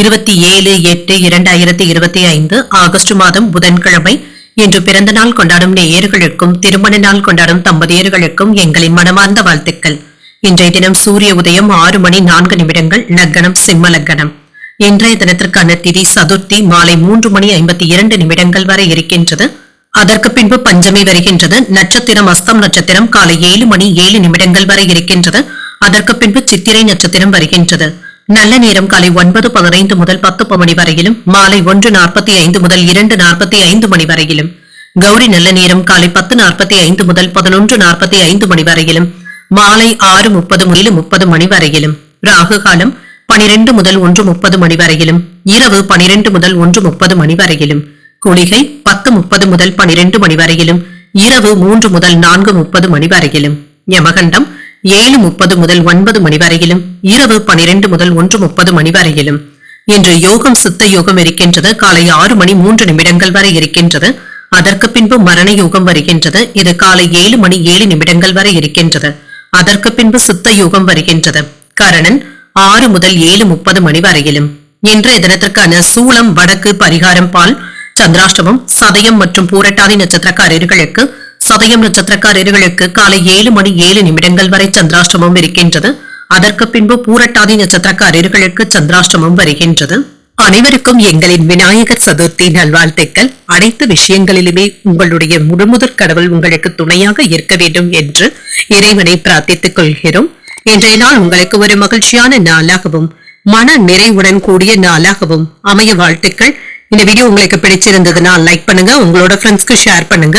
இருபத்தி ஏழு எட்டு இரண்டாயிரத்தி இருபத்தி ஐந்து ஆகஸ்ட் மாதம் புதன்கிழமை. இன்று பிறந்த நாள் கொண்டாடும் நேயர்களுக்கும் திருமண நாள் கொண்டாடும் தம்பதியர்களுக்கும் எங்களின் மனமார்ந்த வாழ்த்துக்கள். இன்றைய தினம் சூரிய உதயம் ஆறு மணி நான்கு நிமிடங்கள் லக்னம் சிம்ம லக்னம். இன்றைய தினத்திற்கான திதி சதுர்த்தி மாலை மூன்று மணி ஐம்பத்தி இரண்டு நிமிடங்கள் வரை இருக்கின்றது. அதற்கு பின்பு பஞ்சமி வருகின்றது. நட்சத்திரம் அஸ்தம் நட்சத்திரம் காலை ஏழு மணி ஏழு நிமிடங்கள் வரை இருக்கின்றது. அதற்கு பின்பு சித்திரை நட்சத்திரம் வருகின்றது. நல்ல நேரம் காலை ஒன்பது பதினைந்து முதல் பத்து மணி வரையிலும் மாலை ஒன்று நாற்பத்தி ஐந்து முதல் இரண்டு நாற்பத்தி ஐந்து மணி வரையிலும். கௌரி நல்ல நேரம் காலை பத்து நாற்பத்தி ஐந்து முதல் பதினொன்று நாற்பத்தி ஐந்து மணி வரையிலும் மாலை ஆறு முப்பது முதல் முப்பது மணி வரையிலும். ராகு காலம் பனிரெண்டு முதல் ஒன்று முப்பது மணி வரையிலும் இரவு பனிரெண்டு முதல் ஒன்று முப்பது மணி வரையிலும். குளிகை பத்து முப்பது முதல் பனிரெண்டு மணி வரையிலும் இரவு மூன்று முதல் நான்கு முப்பது மணி வரையிலும். யமகண்டம் ஏழு முப்பது முதல் ஒன்பது மணி வரையிலும் இரவு பனிரெண்டு முதல் ஒன்று முப்பது மணி வரையிலும். இன்று யோகம் சித்த யோகம் இருக்கின்றது. காலை ஆறு மணி மூன்று நிமிடங்கள் வரை இருக்கின்றது. அதற்கு பின்பு மரண யோகம் வருகின்றது. இது காலை ஏழு மணி ஏழு நிமிடங்கள் வரை இருக்கின்றது. அதற்கு பின்பு சித்த யோகம் வருகின்றது. கரணன் ஆறு முதல் ஏழு முப்பது மணி வரையிலும். இன்றைய தினத்திற்கான சூளம் வடக்கு பரிகாரம் பால் சந்திராஷ்டமம் சதயம் மற்றும் பூரட்டாதி நட்சத்திரக்காரர்களுக்கு சதயம் நட்சத்திரக்காரர்களுக்கு காலை ஏழு மணி ஏழு நிமிடங்கள் வரை சந்திராஷ்டமம் இருக்கின்றது. அதற்கு பின்பு பூரட்டாதி நட்சத்திரக்காரர்களுக்கு சந்திராஷ்டமம் வருகின்றது. அனைவருக்கும் எங்களின் விநாயகர் சதுர்த்தி நல்வாழ்த்துக்கள். அனைத்து விஷயங்களிலுமே உங்களுடைய முழுமுதற் கடவுள் உங்களுக்கு துணையாக இருக்க வேண்டும் என்று இறைவனை பிரார்த்தித்துக் கொள்கிறோம். இன்றைய நாள் உங்களுக்கு ஒரு மகிழ்ச்சியான நாளாகவும் மன நிறைவுடன் கூடிய நாளாகவும் அமைய வாழ்த்துக்கள். இந்த வீடியோ உங்களுக்கு பிடிச்சிருந்ததுன்னா லைக் பண்ணுங்க உங்களோட ஃப்ரெண்ட்ஸ்க்கு ஷேர் பண்ணுங்க.